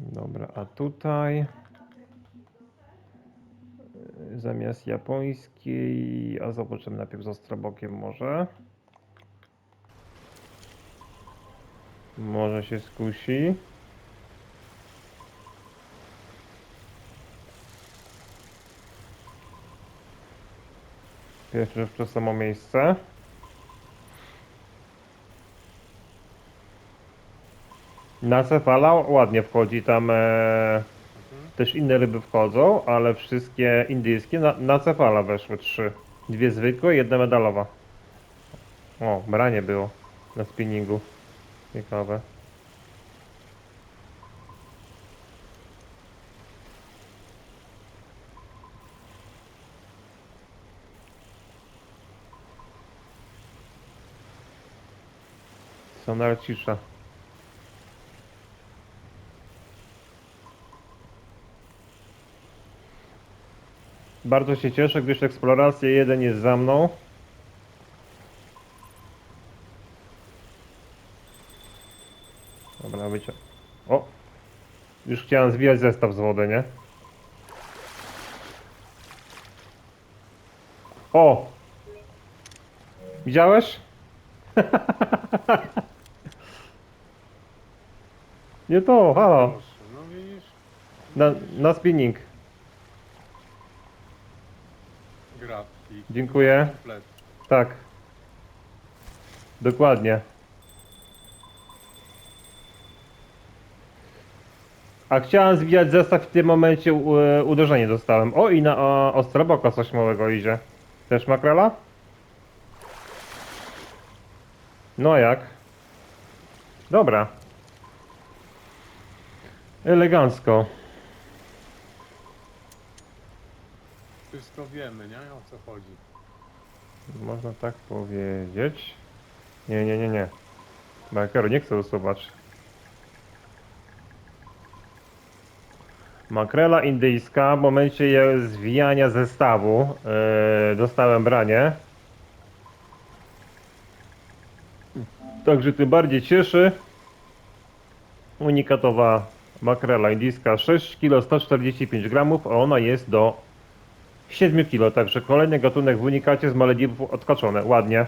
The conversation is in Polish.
Dobra, a tutaj y, zamiast japońskiej, a zobaczymy najpierw z ostrobokiem może. Może się skusi. Pierwszy w to samo miejsce. Na cefala ładnie wchodzi, tam e, też inne ryby wchodzą, ale wszystkie indyjskie na, na cefala weszły trzy. Dwie zwykłe, jedna medalowa. O, branie było na spinningu. Ciekawe. Sonar cisza. Bardzo się cieszę, gdyż eksploracja 1 jest za mną. Dobra, wycie. O! Już chciałem zwijać zestaw z wody, nie? O! Widziałeś? Nie to, halo. No widzisz? Na, na spinning. Grafik. Dziękuję. Komplet. Tak. Dokładnie. A chciałem zwijać zestaw i w tym momencie u- uderzenie dostałem. O i na o, ostroboka coś małego idzie. Też makrela? No jak? Dobra. Elegancko. Wszystko wiemy, nie? O co chodzi. Można tak powiedzieć. Nie, nie, nie, nie. Makeru nie chcę usuwać. Makrela indyjska w momencie zwijania zestawu yy, dostałem branie. Także tym bardziej cieszy. Unikatowa makrela indyjska 6 kg 145 gramów, a ona jest do 7 kg, także kolejny gatunek w unikacie z Malediwów odkaczone, ładnie.